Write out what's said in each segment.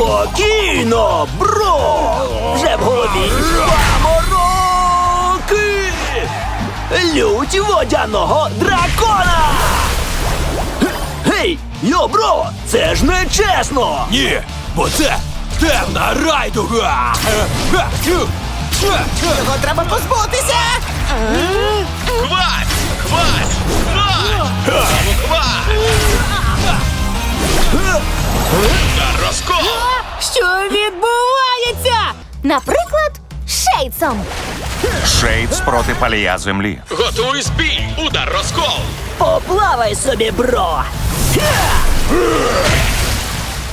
Спокійно, бро! Вже в голові памороки! Лють водяного дракона! Гей, йо, бро! Це ж не чесно! Ні, бо це темна райдуга! Його треба позбутися! Хвать! Хвать! Хвать! Наприклад, шейцом. Шейдс проти палія землі. Готуй збій! Удар розкол! Поплавай собі, бро!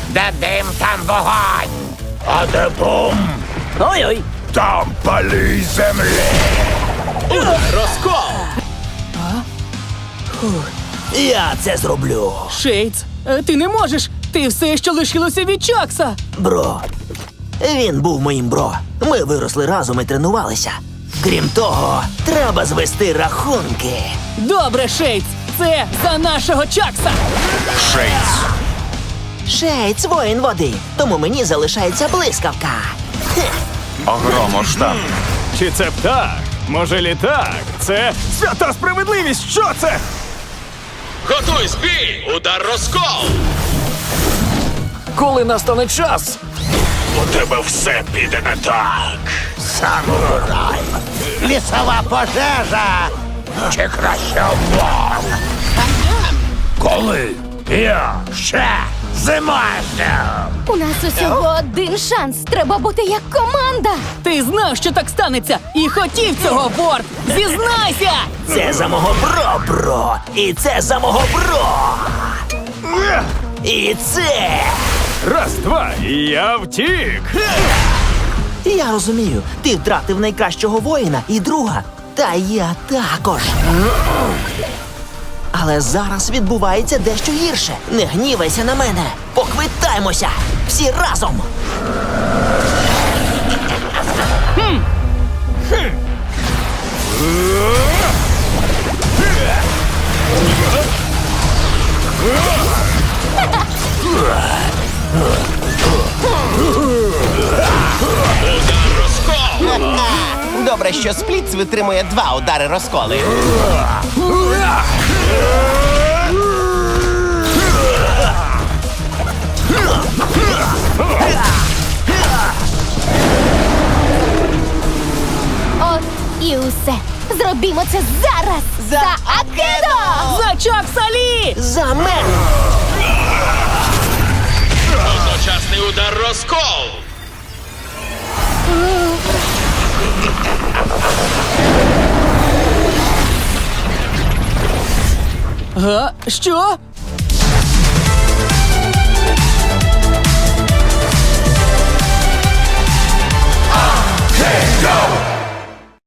Де дим, там вогонь! А де бум? Ой-ой! Там палій землі. Удар розкол! Я це зроблю! Шейдс, е, ти не можеш. Ти все, що лишилося від Чакса. Бро. Він був моїм бро. Ми виросли разом і тренувалися. Крім того, треба звести рахунки. Добре, Шейдс, це за нашого Чакса. Шейдс. Шейц воїн води, тому мені залишається блискавка. Огромоштаб. Чи це птах? Може літак? Це свята справедливість! Що це? Готуй збій! Удар розкол! Коли настане час? У тебе все піде не так. Самурай! Лісова пожежа! Чи краще вор? Коли? Я ще зимаю. У нас усього один шанс. Треба бути як команда. Ти знав, що так станеться, і хотів цього, Ворд! Зізнайся! Це за мого бро, бро. І це за мого бро. І це. Раз, два, і я втік. Я розумію, ти втратив найкращого воїна і друга. Та я також. Але зараз відбувається дещо гірше. Не гнівайся на мене. Поквитаймося. Всі разом. Добре, що спліц витримує два удари розколи. От і усе. Зробімо це зараз. За Акедо! За Чакса Лі! За мене. Одночасний удар розкол! Га? Що?